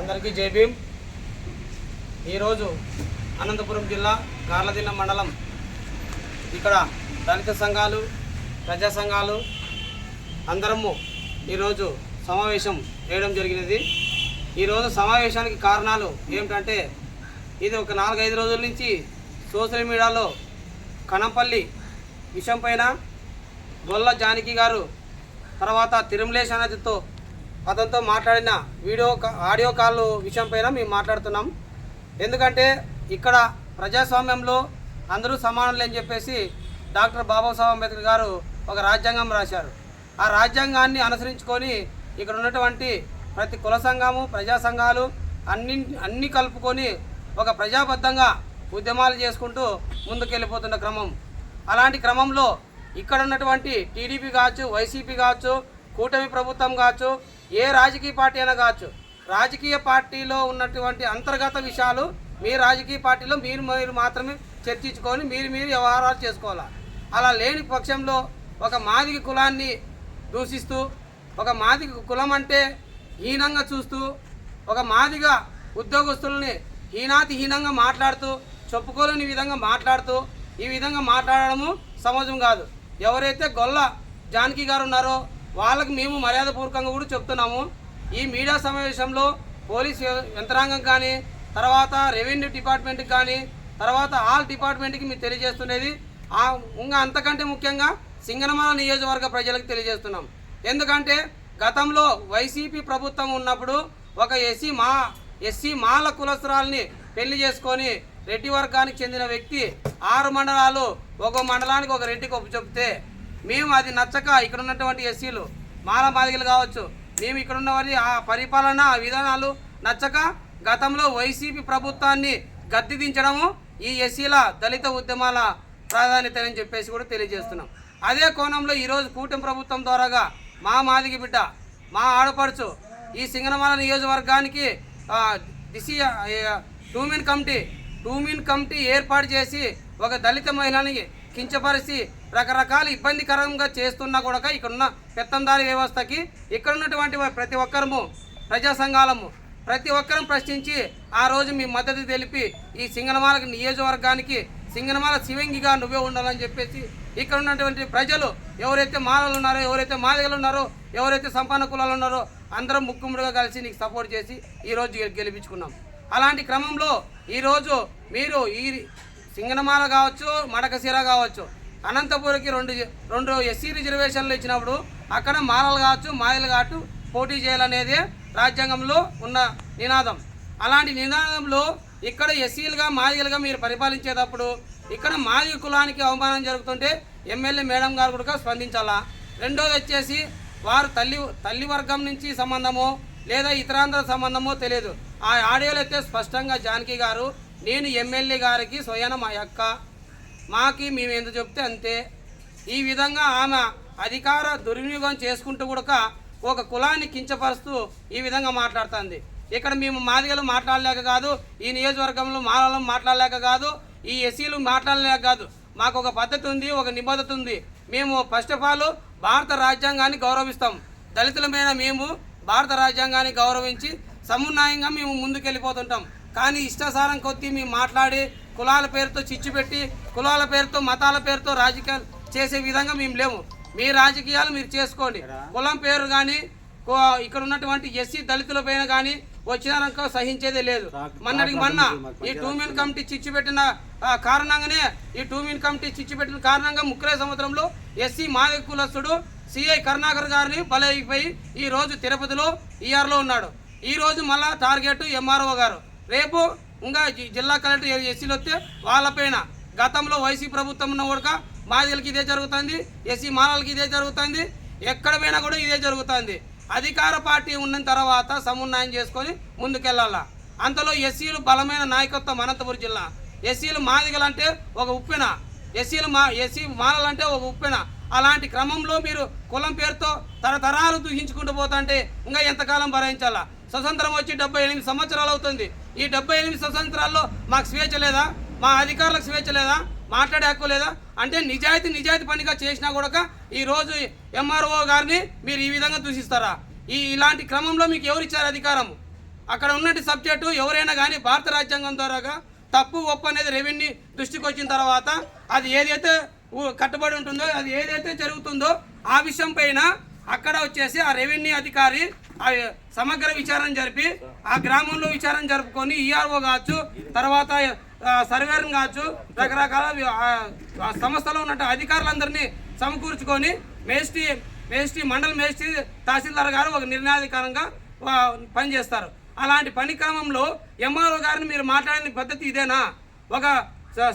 అందరికీ జై భీమ్. ఈరోజు అనంతపురం జిల్లా గార్లదిన్న మండలం. ఇక్కడ దళిత సంఘాలు ప్రజా సంఘాలు అందరము ఈరోజు సమావేశం చేయడం జరిగినది. ఈరోజు సమావేశానికి కారణాలు ఏమిటంటే ఇది ఒక నాలుగైదు రోజుల నుంచి సోషల్ మీడియాలో కనంపల్లి విషయం పైన గొల్ల జానకి గారు తర్వాత తిరుమలేశ్ అన్నదితో అతనితో మాట్లాడిన వీడియో కా- ఆడియో కాల్ విషయంపైన మేము మాట్లాడుతున్నాం. ఎందుకంటే ఇక్కడ ప్రజాస్వామ్యంలో అందరూ సమానులు అని చెప్పేసి డాక్టర్ బాబాసాహెబ్ అంబేద్కర్ గారు ఒక రాజ్యాంగం రాశారు. ఆ రాజ్యాంగాన్ని అనుసరించుకొని ఇక్కడ ఉన్నటువంటి ప్రతి కుల సంఘము ప్రజా సంఘాలు అన్ని అన్ని కలుపుకొని ఒక ప్రజాబద్ధంగా ఉద్యమాలు చేసుకుంటూ ముందుకెళ్ళిపోతున్న క్రమం. అలాంటి క్రమంలో ఇక్కడ ఉన్నటువంటి టీడీపీ కావచ్చు వైసీపీ కావచ్చు కూటమి ప్రభుత్వం కావచ్చు ఏ రాజకీయ పార్టీ అయినా కావచ్చు. రాజకీయ పార్టీలో ఉన్నటువంటి అంతర్గత విషయాలు మీ రాజకీయ పార్టీలో మీరు మీరు మాత్రమే చర్చించుకొని మీరు మీరు వ్యవహారాలు చేసుకోవాలి. అలా లేని పక్షంలో ఒక మాదిక కులాన్ని దూషిస్తూ ఒక మాదిక కులం అంటే హీనంగా చూస్తూ ఒక మాదిగ ఉద్యోగస్తుల్ని హీనాతి హీనంగా మాట్లాడుతూ చెప్పుకోలేని విధంగా మాట్లాడుతూ ఈ విధంగా మాట్లాడడము సమాజం కాదు. ఎవరైతే గొల్ల జానకి గారు ఉన్నారో వాళ్ళకి మేము మర్యాదపూర్వకంగా కూడా చెప్తున్నాము. ఈ మీడియా సమావేశంలో పోలీస్ యంత్రాంగం కానీ తర్వాత రెవెన్యూ డిపార్ట్మెంట్కి కానీ తర్వాత ఆల్ డిపార్ట్మెంట్కి మీరు తెలియజేస్తున్నది. ఇంకా అంతకంటే ముఖ్యంగా సింగనమల నియోజకవర్గ ప్రజలకు తెలియజేస్తున్నాం. ఎందుకంటే గతంలో వైసీపీ ప్రభుత్వం ఉన్నప్పుడు ఒక ఎస్సీ మా ఎస్సీ మాల కులస్తురాల్ని పెళ్ళి చేసుకొని రెడ్డి వర్గానికి చెందిన వ్యక్తి ఆరు మండలాలు ఒక మండలానికి ఒక రెడ్డికి ఒప్పు చెప్తే మేము అది నచ్చక ఇక్కడ ఉన్నటువంటి ఎస్సీలు మాల మాదిగలు కావచ్చు మేము ఇక్కడ ఉన్నవారి ఆ పరిపాలన ఆ విధానాలు నచ్చక గతంలో వైసీపీ ప్రభుత్వాన్ని గద్దెదించడము ఈ ఎస్సీల దళిత ఉద్యమాల ప్రాధాన్యత అని చెప్పేసి కూడా తెలియజేస్తున్నాం. అదే కోణంలో ఈరోజు కూటమి ప్రభుత్వం ద్వారాగా మా మాదిగి బిడ్డ మా ఆడపడుచు ఈ సింగనమాల నియోజకవర్గానికి ఆ, దిశి టూమిన్ కమిటీ టూమిన్ కమిటీ ఏర్పాటు చేసి ఒక దళిత మహిళని కించపరిచి రకరకాల ఇబ్బందికరంగా చేస్తున్నా కూడా ఇక్కడున్న పెత్తందారి వ్యవస్థకి ఇక్కడ ఉన్నటువంటి ప్రతి ఒక్కరము ప్రజా సంఘాలము ప్రతి ఒక్కరం ప్రశ్నించి ఆ రోజు మీ మద్దతు తెలిపి ఈ సింగనమాల నియోజకవర్గానికి సింగనమాల శివంగిగా నువ్వే ఉండాలని చెప్పేసి ఇక్కడ ఉన్నటువంటి ప్రజలు ఎవరైతే మాలలు ఉన్నారో ఎవరైతే మాదిగలు ఉన్నారో ఎవరైతే సంపన్న కులాలు ఉన్నారో అందరం ముక్కుముడిగా కలిసి నీకు సపోర్ట్ చేసి ఈరోజు గెలిపించుకున్నాం. అలాంటి క్రమంలో ఈరోజు మీరు ఈ సింగనమాల కావచ్చు మడకశిర కావచ్చు అనంతపురంకి రెండు రెండు ఎస్సీ రిజర్వేషన్లు ఇచ్చినప్పుడు అక్కడ మాలలు కావచ్చు మాయలు కావచ్చు పోటీ చేయాలనేదే రాజ్యాంగంలో ఉన్న నినాదం. అలాంటి నినాదంలో ఇక్కడ ఎస్సీలుగా మాదిగలుగా మీరు పరిపాలించేటప్పుడు ఇక్కడ మాదిగ కులానికి అవమానం జరుగుతుంటే ఎమ్మెల్యే మేడం గారు కూడా స్పందించాలా? రెండోది వచ్చేసి వారు తల్లి తల్లి వర్గం నుంచి సంబంధమో లేదా ఇతరాంధ్ర సంబంధమో తెలియదు. ఆ ఆడియోలు అయితే స్పష్టంగా జానకి గారు నేను ఎమ్మెల్యే గారికి స్వయాన మా యొక్క మాకి మేము ఎంత చెప్తే అంతే. ఈ విధంగా ఆమె అధికార దుర్వినియోగం చేసుకుంటూ కూడా ఒక కులాన్ని కించపరుస్తూ ఈ విధంగా మాట్లాడుతుంది. ఇక్కడ మేము మాదిగలు మాట్లాడలేక కాదు ఈ నియోజకవర్గంలో మాలలు మాట్లాడలేక కాదు ఈ ఎస్సీలు మాట్లాడలేక కాదు. మాకు ఒక పద్ధతి ఉంది ఒక నిబద్ధత ఉంది. మేము ఫస్ట్ ఆఫ్ ఆల్ భారత రాజ్యాంగాన్ని గౌరవిస్తాం. దళితులమైన మేము భారత రాజ్యాంగాన్ని గౌరవించి సమున్నాయంగా మేము ముందుకెళ్ళిపోతుంటాం. కానీ ఇష్టాసారం కొద్దీ మేము మాట్లాడి కులాల పేరుతో చిచ్చు పెట్టి కులాల పేరుతో మతాల పేరుతో రాజకీయాలు చేసే విధంగా మేము లేము. మీ రాజకీయాలు మీరు చేసుకోండి. కులం పేరు కానీ ఇక్కడ ఉన్నటువంటి ఎస్సీ దళితుల పైన కానీ వచ్చినారనుకో సహించేదే లేదు. మొన్నటికి మొన్న ఈ టూ మెన్ కమిటీ చిచ్చు పెట్టిన కారణంగానే ఈ టూ మెన్ కమిటీ చిచ్చు పెట్టిన కారణంగా ముక్కలే సంవత్సరంలో ఎస్సీ మాదిక కులస్తుడు సిఐ కరుణాకర్ గారిని బలైపోయి ఈ రోజు తిరుపతిలో ఈఆర్లో ఉన్నాడు. ఈ రోజు మళ్ళా టార్గెట్ ఎంఆర్ఓ గారు. రేపు ఇంకా జిల్లా కలెక్టర్ ఎస్సీలు వస్తే వాళ్ళపైన గతంలో వైసీ ప్రభుత్వం ఉన్న కూడా మాదిగలకి ఇదే జరుగుతుంది ఎస్సీ మాలలకి ఇదే జరుగుతుంది ఎక్కడ పోయినా కూడా ఇదే జరుగుతుంది. అధికార పార్టీ ఉన్న తర్వాత సమున్నాయం చేసుకొని ముందుకెళ్ళాలా. అంతలో ఎస్సీలు బలమైన నాయకత్వం అనంతపురం జిల్లా. ఎస్సీలు మాదిగలంటే ఒక ఉప్పెన. ఎస్సీలు మా ఎస్సీ మాలలంటే ఒక ఉప్పెన. అలాంటి క్రమంలో మీరు కులం పేరుతో తరతరాలు దూషించుకుంటూ పోతుంటే ఇంకా ఎంతకాలం భరించాలా? స్వతంత్రం వచ్చి డెబ్బై ఎనిమిది సంవత్సరాలు అవుతుంది. ఈ డెబ్బై ఎనిమిది స్వతంత్రాల్లో మాకు స్వేచ్ఛ లేదా? మా అధికారులకు స్వేచ్ఛ లేదా? మాట్లాడే హక్కు లేదా? అంటే నిజాయితీ నిజాయితీ పనిగా చేసినా కూడా ఈ రోజు ఎంఆర్ఓ గారిని మీరు ఈ విధంగా దూషిస్తారా? ఈ ఇలాంటి క్రమంలో మీకు ఎవరు ఇచ్చారు అధికారం? అక్కడ ఉన్నటి సబ్జెక్టు ఎవరైనా కానీ భారత రాజ్యాంగం ద్వారా తప్పు ఒప్పు అనేది రెవెన్యూ దృష్టికి వచ్చిన తర్వాత అది ఏదైతే కట్టుబడి ఉంటుందో అది ఏదైతే జరుగుతుందో ఆ విషయం పైన అక్కడ వచ్చేసి ఆ రెవెన్యూ అధికారి ఆ సమగ్ర విచారణ జరిపి ఆ గ్రామంలో విచారణ జరుపుకొని ఈఆర్ఓ కావచ్చు తర్వాత సర్వేర్ కావచ్చు రకరకాల సంస్థలో ఉన్న అధికారులందరినీ సమకూర్చుకొని మేస్టీ మేస్టీ మండల మేస్టీ తహసీల్దార్ గారు ఒక నిర్ణయాధికారంగా పనిచేస్తారు. అలాంటి పని క్రమంలో ఎంఆర్ఓ గారిని మీరు మాట్లాడిన పద్ధతి ఇదేనా? ఒక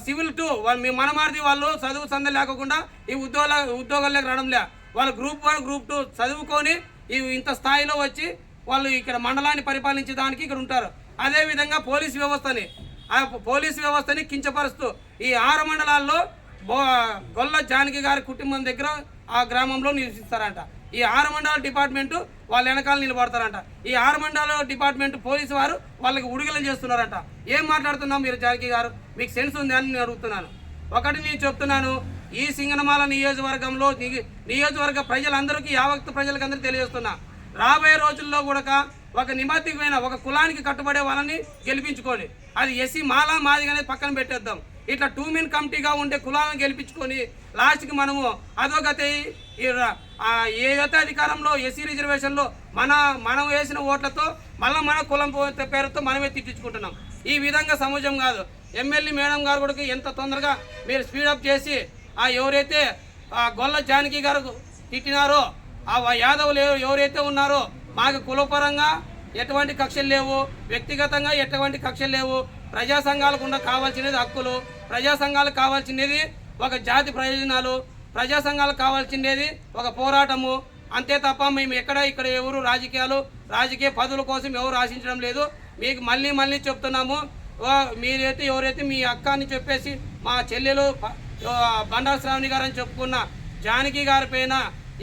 సివిల్ టు వాళ్ళు మీ మనమార్ది వాళ్ళు చదువు సంద లేకుండా ఈ ఉద్యోగాల ఉద్యోగాల్లోకి రావడం లే. వాళ్ళు గ్రూప్ వన్ గ్రూప్ టూ చదువుకొని ఇంత స్థాయిలో వచ్చి వాళ్ళు ఇక్కడ మండలాన్ని పరిపాలించడానికి ఇక్కడ ఉంటారు. అదేవిధంగా పోలీస్ వ్యవస్థని ఆ పోలీస్ వ్యవస్థని కించపరుస్తూ ఈ ఆరు మండలాల్లో గొల్ల జానకి గారి కుటుంబం దగ్గర ఆ గ్రామంలో నివసిస్తారంట. ఈ ఆరు మండల డిపార్ట్మెంటు వాళ్ళ వెనకాల నిలబడతారంట. ఈ ఆరు మండల డిపార్ట్మెంట్ పోలీసు వారు వాళ్ళకి ఉడుగులు చేస్తున్నారంట. ఏం మాట్లాడుతున్నాం మీరు జానకి గారు? మీకు సెన్స్ ఉంది అని నేను అడుగుతున్నాను. ఒకటి నేను చెప్తున్నాను ఈ సింగనమాల నియోజకవర్గంలో నియోజకవర్గ ప్రజలందరికీ యావక్త ప్రజలకందరూ తెలియజేస్తున్నా. రాబోయే రోజుల్లో కూడా ఒక నిబద్ధికమైన ఒక కులానికి కట్టుబడే వాళ్ళని గెలిపించుకొని అది ఎస్సీ మాలా మాదిగానే అనేది పక్కన పెట్టేద్దాం. ఇట్లా టూ మెన్ కమిటీగా ఉండే కులాలను గెలిపించుకొని లాస్ట్కి మనము అధోగతి ఈ ర- అధికారంలో ఎస్సీ రిజర్వేషన్లో మన మనం వేసిన ఓట్లతో మళ్ళీ మన కులం పేరుతో మనమే తిట్టించుకుంటున్నాం. ఈ విధంగా సమాజం కాదు. ఎమ్మెల్యే మేడం గారు కూడా ఎంత తొందరగా మీరు స్పీడప్ చేసి ఆ ఎవరైతే ఆ గొల్ల జానకి గారు తిట్టినారో ఆ యాదవులు ఎవరైతే ఉన్నారో మాకు కులపరంగా ఎటువంటి కక్షలు లేవు వ్యక్తిగతంగా ఎటువంటి కక్షలు లేవు. ప్రజా సంఘాలకు ఉండ కావాల్సినది హక్కులు ప్రజా సంఘాలకు కావాల్సినది ఒక జాతి ప్రయోజనాలు ప్రజా సంఘాలకు కావాల్సిండేది ఒక పోరాటము. అంతే తప్ప మేము ఎక్కడ ఇక్కడ ఎవరు రాజకీయాలు రాజకీయ పదవుల కోసం ఎవరు ఆశించడం లేదు. మీకు మళ్ళీ మళ్ళీ చెప్తున్నాము. మీరైతే ఎవరైతే మీ అక్క అని చెప్పేసి మా చెల్లెలు బండారు శ్రావణి గారు అని చెప్పుకున్న జానకి గారి పైన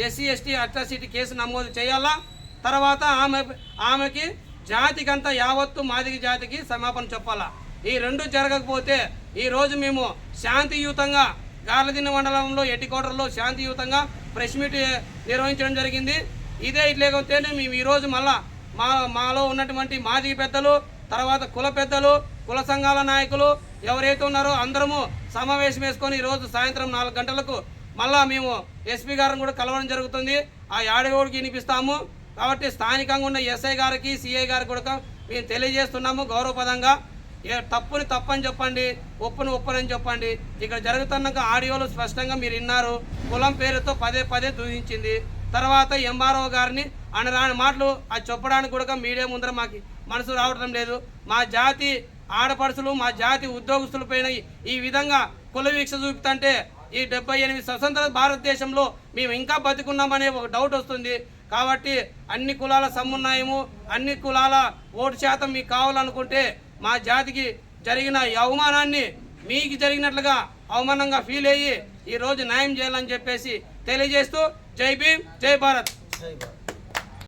ఎస్సీ ఎస్టీ అట్రాసిటీ కేసు నమోదు చేయాలా? తర్వాత ఆమె ఆమెకి జాతికంతా యావత్తు మాదిగ జాతికి సమాపణ చెప్పాలా? ఈ రెండు జరగకపోతే ఈరోజు మేము శాంతియుతంగా గార్లదిన్న మండలంలో ఎట్టికోటర్లో శాంతియుతంగా ప్రెస్ మీట్ నిర్వహించడం జరిగింది. ఇదే ఇట్లేకపోతేనే మేము ఈరోజు మళ్ళా మా మాలో ఉన్నటువంటి మాదిగ పెద్దలు తర్వాత కుల పెద్దలు కుల సంఘాల నాయకులు ఎవరైతే ఉన్నారో అందరము సమావేశం వేసుకొని ఈరోజు సాయంత్రం నాలుగు గంటలకు మళ్ళా మేము ఎస్పీ గారిని కూడా కలవడం జరుగుతుంది. ఆ యాడగోడికి వినిపిస్తాము. కాబట్టి స్థానికంగా ఉన్న ఎస్ఐ గారికి సిఐ గారికి కూడా మేము తెలియజేస్తున్నాము గౌరవపదంగా ఏ తప్పుని తప్పని చెప్పండి ఒప్పుని ఒప్పునని చెప్పండి. ఇక్కడ జరుగుతున్న ఆడియోలు స్పష్టంగా మీరు విన్నారు. కులం పేరుతో పదే పదే దూషించింది. తర్వాత ఎంఆర్ఓ గారిని అనరాని మాటలు అది చెప్పడానికి కూడా మీడియా ముందర మాకు మనసు రావడం లేదు. మా జాతి ఆడపడుచులు మా జాతి ఉద్యోగస్తులపైన ఈ- ఈ విధంగా కుల వీక్ష చూపుతుంటే ఈ డెబ్బై ఎనిమిది స్వతంత్ర భారతదేశంలో మేము ఇంకా బతికున్నామనే ఒక డౌట్ వస్తుంది. కాబట్టి అన్ని కులాల సమున్నాయము అన్ని కులాల ఓటు శాతం మీకు కావాలనుకుంటే మా జాతికి జరిగిన ఈ అవమానాన్ని మీకు జరిగినట్లుగా అవమానంగా ఫీల్ అయ్యి ఈ రోజు న్యాయం చేయాలని చెప్పేసి తెలియజేస్తూ జై భీమ్ జై భారత్. జై భారత్.